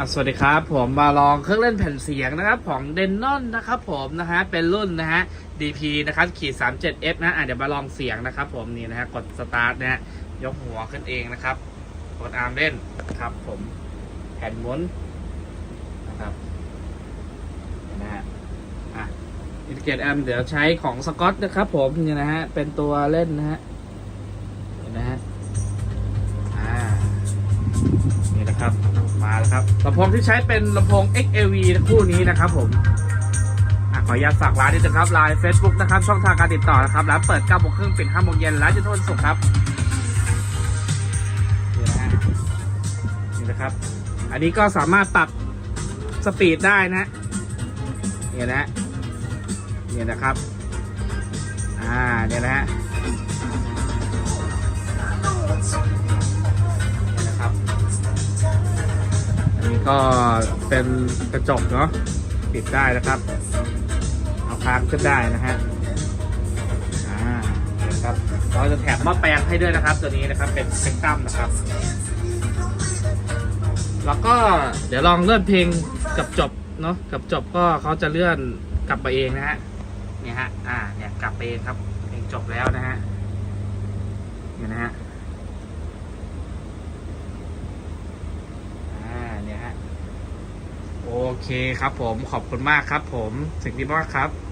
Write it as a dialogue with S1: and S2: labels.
S1: อะสวัสดีครับ ผมมาลองเครื่องเล่นแผ่นเสียงนะครับของเดนนอนนะครับผมนะฮะเป็นรุ่นนะฮะ DP นะครับขีด 37F นะอะเดี๋ยวมาลองเสียงนะครับผมนี่นะฮะกดสตาร์ทนะฮะยกหัวขึ้นเองนะครับ กดอาร์มเล่นครับ ผมแผ่นหมุนนะครับเห็นะฮะอะอินเกตแอมเดี๋ยวใช้ของสกอตนะครับผมนี่นะฮะเป็นตัวเล่นนะฮะเห็นนะฮะ นี่นะครับ มาแล้วครับลำโพงที่ใช้เป็นลำโพง XAV คู่นี้นะครับผมอขออนุญาตฝากร้านนิดนึงครับไลน์ Facebook นะครับ ช่องทางการติดต่อนะครับ ร้านเปิด9โมงครึ่งปิด5โมงเย็นร้านจะทุนศุกร์ครับนี่นะฮะนี่นะครับ อันนี้ก็สามารถปรับสปีดได้นะเนี่ยนะฮะเนี่ยนะครับ อ่าเนี่ยนะฮะ ก็เป็นกระจกเนาะปิดได้นะครับ เอาค้างขึ้นได้นะฮะอ่าเดี๋ยวครับเราจะแถมหม้อแปลงให้ด้วยนะครับ ตัวนี้นะครับเป็นสเปกตัมนะครับ แล้วก็เดี๋ยวลองเลื่อนเพลงกับจบเนาะกับจบก็เขาจะเลื่อนกลับไปเองนะฮะเนี่ยฮะอ่าเนี่ยกลับไปเองครับเพลงจบแล้วนะฮะเนี่ยนะฮะ อ่า เนี่ยฮะโอเคครับผมขอบคุณมากครับผมสิ่งที่มากครับ